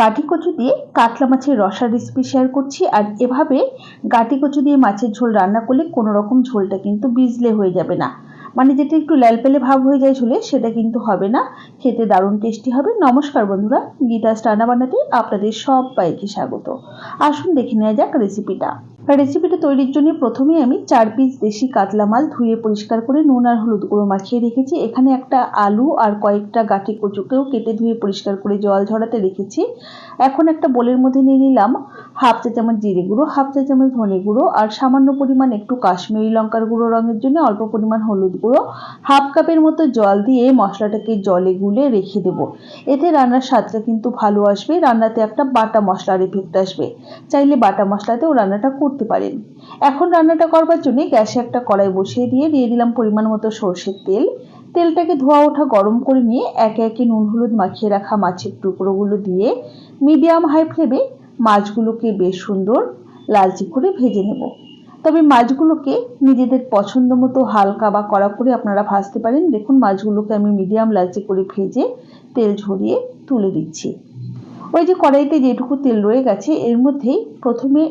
গাঠি কচু দিয়ে কাতলা মাছের রসার রেসিপি শেয়ার করছি আর এভাবে গাটি কচু দিয়ে মাছের ঝোল রান্না করলে কোনো রকম ঝোলটা কিন্তু বিজলে হয়ে যাবে না। মানে যেটা একটু ল্যালপেলে ভাব হয়ে যায় ঝোলে, সেটা কিন্তু হবে না। খেতে দারুণ টেস্টি হবে। নমস্কার বন্ধুরা গীতা রান্না বানাতে আপনাদের সবাইকে স্বাগত। আসুন দেখে নেওয়া যাক রেসিপিটা রেসিপিটা তৈরির জন্য প্রথমেই আমি চার পিস দেশি কাতলা মাছ ধুয়ে পরিষ্কার করে নুন আর হলুদ গুঁড়ো মাখিয়ে রেখেছি। এখানে একটা আলু আর কয়েকটা গাঠি কচুকেও কেটে ধুয়ে পরিষ্কার করে জল ঝরাতে রেখেছি। এখন একটা বোলের মধ্যে নিয়ে নিলাম হাফ চা চামচ জিরে গুঁড়ো, হাফ চা চামচ ধনে গুঁড়ো আর সামান্য পরিমাণ একটু কাশ্মীরি লঙ্কার গুঁড়ো রঙের জন্য অল্প পরিমাণ হলুদ গুঁড়ো, হাফ কাপের মতো জল দিয়ে মশলাটাকে জলে গুলে রেখে দেবো। এতে রান্নার স্বাদটা কিন্তু ভালো আসবে। রান্নাতে একটা বাটা মশলার এফেক্ট আসবে। চাইলে বাটা মশলাতেও রান্নাটা করতে পারেন। এখন রান্নাটা করবার জন্য গ্যাসে একটা কড়াই বসিয়ে দিয়ে দিয়ে দিলাম পরিমাণ মতো সর্ষের তেল। তেলটাকে ধোয়া ওঠা গরম করে নিয়ে একে একে নুন হলুদ মাখিয়ে রাখা মাছের টুকরোগুলো দিয়ে মিডিয়াম হাই ফ্লেমে মাছগুলোকে বেশ সুন্দর লালচে করে ভেজে নেব। তবে মাছগুলোকে নিজেদের পছন্দ মতো হালকা বা কড়া করে আপনারা ভাজতে পারেন। দেখুন, মাছগুলোকে আমি মিডিয়াম লালচে করে ভেজে তেল ঝরিয়ে তুলে দিচ্ছি। ওই যে কড়াইতে যেটুকু তেল রয়ে গেছে, এর মধ্যেই প্রথমে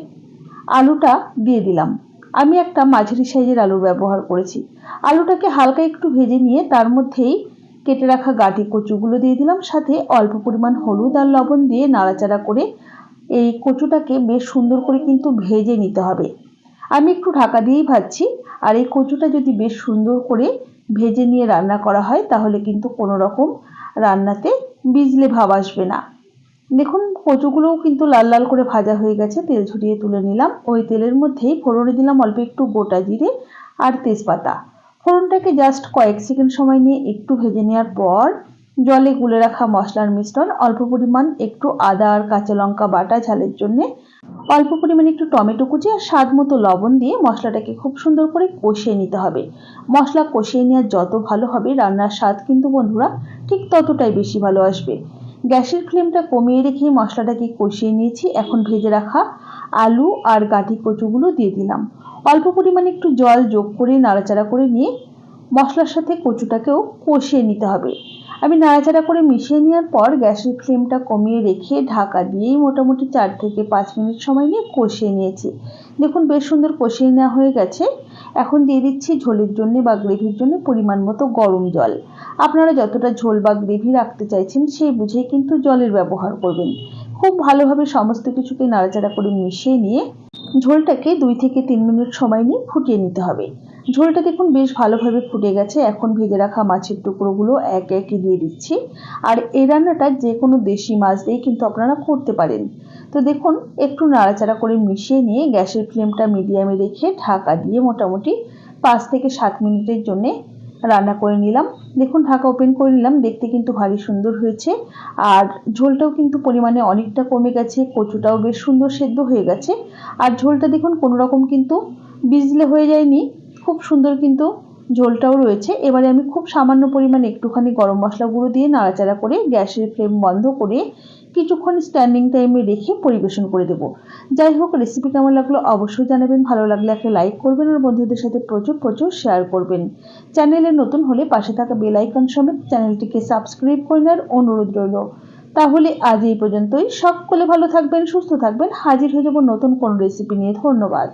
আলুটা দিয়ে দিলাম। আমি একটা মাঝারি সাইজের আলু ব্যবহার করেছি। আলুটাকে হালকা একটু ভেজে নিয়ে তার মধ্যেই কেটে রাখা গাটি কচুগুলো দিয়ে দিলাম। সাথে অল্প পরিমাণ হলুদ আর লবণ দিয়ে নাড়াচাড়া করে এই কচুটাকে বেশ সুন্দর করে কিন্তু ভেজে নিতে হবে। আমি একটু ঢাকা দিয়েই ভাজছি। আর এই কচুটা যদি বেশ সুন্দর করে ভেজে নিয়ে রান্না করা হয়, তাহলে কিন্তু কোনো রকম রান্নাতে বিজলে ভাব আসবে না। দেখুন, কচুগুলোও কিন্তু লাল লাল করে ভাজা হয়ে গেছে, তেল ঝরিয়ে তুলে নিলাম। ওই তেলের মধ্যেই ফোড়নে দিলাম অল্প একটু গোটা জিরে আর তেজপাতা। ফোড়নটাকে জাস্ট কয়েক সেকেন্ড সময় নিয়ে একটু ভেজে নেওয়ার পর জলে গুলে রাখা মশলার মিশ্রণ, অল্প পরিমাণ একটু আদা আর কাঁচা লঙ্কা বাটা ঝালের জন্যে, অল্প পরিমাণে একটু টমেটো কুচি আর স্বাদ মতো লবণ দিয়ে মশলাটাকে খুব সুন্দর করে কষিয়ে নিতে হবে। মশলা কষিয়ে নেওয়া যত ভালো হবে, রান্নার স্বাদ কিন্তু বন্ধুরা ঠিক ততটাই বেশি ভালো আসবে। গ্যাসের ফ্লেমটা কমিয়ে রেখে মশলাটাকে কষিয়ে নিয়েছি। এখন ভেজে রাখা আলু আর গাঠি কচুগুলো দিয়ে দিলাম। অল্প পরিমাণে একটু জল যোগ করে নাড়াচাড়া করে নিয়ে মশলার সাথে কচুটাকেও কষিয়ে নিতে হবে। আমি নাড়াচাড়া করে মিশিয়ে নেওয়ার পর গ্যাসের ফ্লেমটা কমিয়ে রেখে ঢাকা দিয়েই মোটামুটি চার থেকে পাঁচ মিনিট সময় নিয়ে কষিয়ে নিয়েছি। দেখুন, বেশ সুন্দর কষিয়ে নেওয়া হয়ে গেছে। এখন দিয়ে দিচ্ছি ঝোলের জন্য বা গ্রেভির জন্য পরিমাণ মতো গরম জল। আপনারা যতটা ঝোল বা গ্রেভি রাখতে চাইছেন সেই বুঝেই কিন্তু জলের ব্যবহার করবেন। খুব ভালোভাবে সমস্ত কিছুকে নাড়াচাড়া করে মিশিয়ে নিয়ে ঝোলটাকে দুই থেকে তিন মিনিট সময় নিয়ে ফুটিয়ে নিতে হবে। ঝোলটা দেখুন বেশ ভালোভাবে ফুটে গেছে। এখন ভেজে রাখা মাছের টুকরোগুলো এক একে দিয়ে দিচ্ছি। আর এই রান্নাটা যে কোনো দেশি মাছ দিয়েই কিন্তু আপনারা করতে পারেন। তো দেখুন, একটু নাড়াচাড়া করে মিশিয়ে নিয়ে গ্যাসের ফ্লেমটা মিডিয়ামে রেখে ঢাকা দিয়ে মোটামুটি পাঁচ থেকে সাত মিনিটের জন্যে রান্না করে নিলাম। দেখুন, ঢাকা ওপেন করে নিলাম। দেখতে কিন্তু ভারী সুন্দর হয়েছে। আর ঝোলটাও কিন্তু পরিমাণে অনেকটা কমে গেছে। কচুটাও বেশ সুন্দর সেদ্ধ হয়ে গেছে। আর ঝোলটা দেখুন, কোনো রকম কিন্তু বিজলে হয়ে যায়নি। খুব সুন্দর কিন্তু ঝোলটাও রয়েছে। এবারে আমি খুব সামান্য পরিমাণে একটুখানি গরম মশলা গুঁড়ো দিয়ে নাড়াচাড়া করে গ্যাসের ফ্লেম বন্ধ করে কিছুক্ষণ স্ট্যান্ডিং টাইমে রেখে পরিবেশন করে দেবো। যাই হোক রেসিপি কেমন লাগল অবশ্যই জানাবেন। ভালো লাগলে একটা লাইক করবেন আর বন্ধুদের সাথে প্রচুর প্রচুর শেয়ার করবেন। চ্যানেলে নতুন হলে পাশে থাকা বেল আইকন সমেত চ্যানেলটিকে সাবস্ক্রাইব করে নেওয়ার অনুরোধ রইল। তাহলে আজ এই পর্যন্তই। সকলে ভালো থাকবেন, সুস্থ থাকবেন। হাজির হয়ে যাব নতুন কোন রেসিপি নিয়ে। ধন্যবাদ।